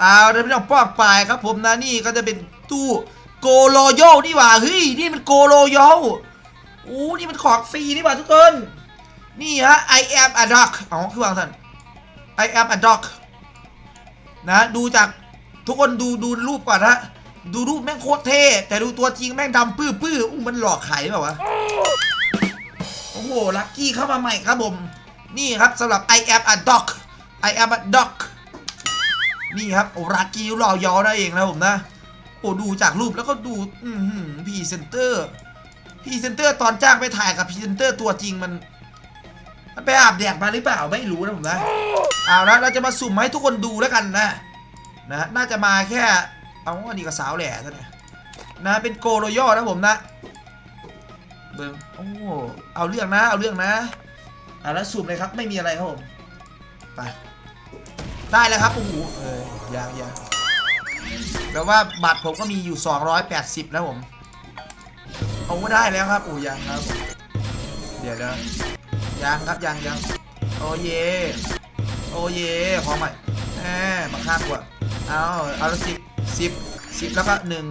เอาเดี๋ยวพี่น้องปอกไปครับผมนะนี่ก็จะเป็นตู้โกโลโยนี่หว่าเฮ้ยนี่มันโกโลโยโอ้นี่มันของฟรีนี่หว่าทุกคนนี่ฮะ I am a dog อ๋อคือวางท่าน I am a dog นะดูจากทุกคนดูดูรูปก่อนฮะดูรูปแม่งโคตรเท่แต่ดูตัวจริงแม่งดำปื้อปื้ออู้มันหลอกขายเปล่าวะโอ้โหลักกี้เข้ามาใหม่ครับผม นี่ครับสำหรับ I am a dog I am a dog นี่ครับโอ้ลักกี้รอยอนั่นเองนะผมนะโอ้ดูจากรูปแล้วก็ดูอือหือพรีเซนเตอร์พรีเซนเตอร์ตอนจ้างไปถ่ายกับพรีเซนเตอร์ตัวจริงมัน มันไปอาบแดดมาหรือเปล่าไม่รู้นะผมนะเอาละเราจะมาสุ่มให้ทุกคนดูแล้วกันนะนะน่าจะมาแค่เอาอันนี้กับสาวแหล่ซะเนี่ยนะเป็นโกโรโย่นะผมนะเบิ้งโอ้เอาเรื่องนะ เอาเรื่องนะอะแล้วสุ่มเลยครับไม่มีอะไรครับผมไปได้แล้วครับโอ้โห ออยังยังแปลว่าบัตรผมก็มีอยู่ 280 นะผม เอาได้แล้วครับโอ้ยังครับ เดี๋ยวนะยังครับยังยังโอเย โอเยขอใหมแหมมาข้ากว่าเอาเอาละสิบสิบสิบแล้วก็หนึ่ง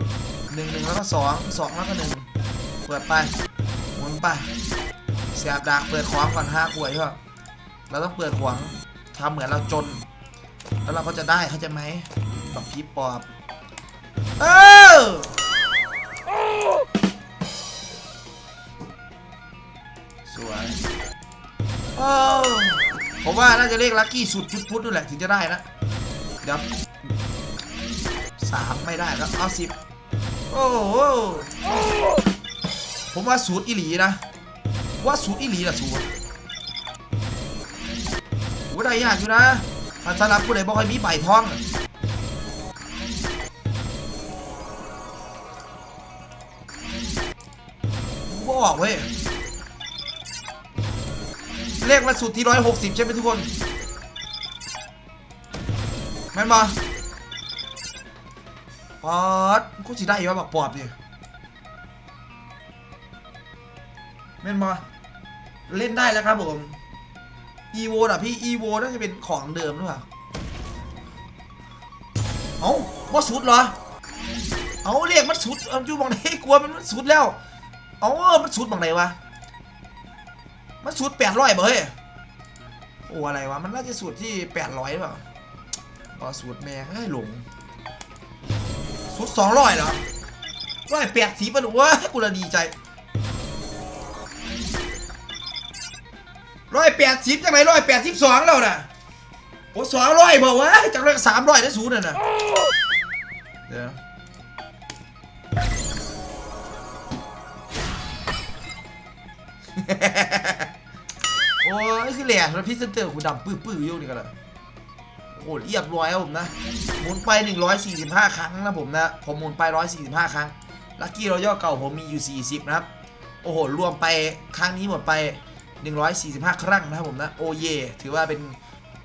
หนึ่งหนึ่งแล้วก็สองสองแล้วก็หนึ่งเปิดไปหมุนไปเสียบดากเปิดของก่อนห้าขวดเถอะเราต้องเปิดของทำเหมือนเราจน แล้วเราก็จะได้เข้าใจไหมแบบพีปอบ เออสวยโอ้ผมว่าน่าจะเลขลัคกี้สุดชุดพุทธนู่นแหละถึงจะได้นะเดี๋ยวสามไม่ได้ครับเอาสิบโอ้โหผมว่าสูตรอิหลีนะ ว่าสูตรอิหลีนะสูตรว่าได้ยากอยู่นะ ถ้าสำหรับผู้ใดบอกให้มีใบทองอะบอกเว้ย เลขมันสุดที่ร้อยหกสิบใช่ไหมทุกคนแม่นมาปอดกูสิได้อยู่ว่าบักปอบดิแม่นมาเล่นได้แล้วครับผม อีโวอะพี่อีโวน่าจะเป็นของเดิมหรือเปล่าเอ้าว่าสุดเหรอ เอาเรียกมันสุดเอาอยู่บังไหนกลัวมันมันสุดแล้ว เอามันสุดบังไหนวะ มันสูตรแปดร้อยเบ้ยโอ้อะไรวะ มันน่าจะสูตรที่แปดร้อยเปล่าบอสูตรแม่เฮ้ยหลงสูตรสองร้อยเหรอร้อยแปดสีปะหนูวะกูละดีใจ ร้อยแปดสิบจากไหนร้อยแปดสิบสองแล้วน่ะโอ้สองร้อยบอกว่าจากร้อยสามร้อยได้สูตรน่ะนะเดี๋ยวโอ้ยคือแหล่แล้วพี่เซนเตอร์กูดำปื้อปื้อๆอยู่นี่กันเลยโอ้โหเรียบร้อยครับผมนะหมุนไป 145 ครั้งนะผมนะผมหมุนไป 145 ครั้งลัคกี้รอยัลเก่าผมมีอยู่ 40 นะครับ โอ้โห รวมไปครั้งนี้หมดไป 145 ครั้งนะครับผมนะ โอเย ถือว่าเป็น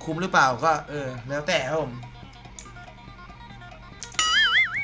คุ้มหรือเปล่าก็เออแล้วแต่ครับผม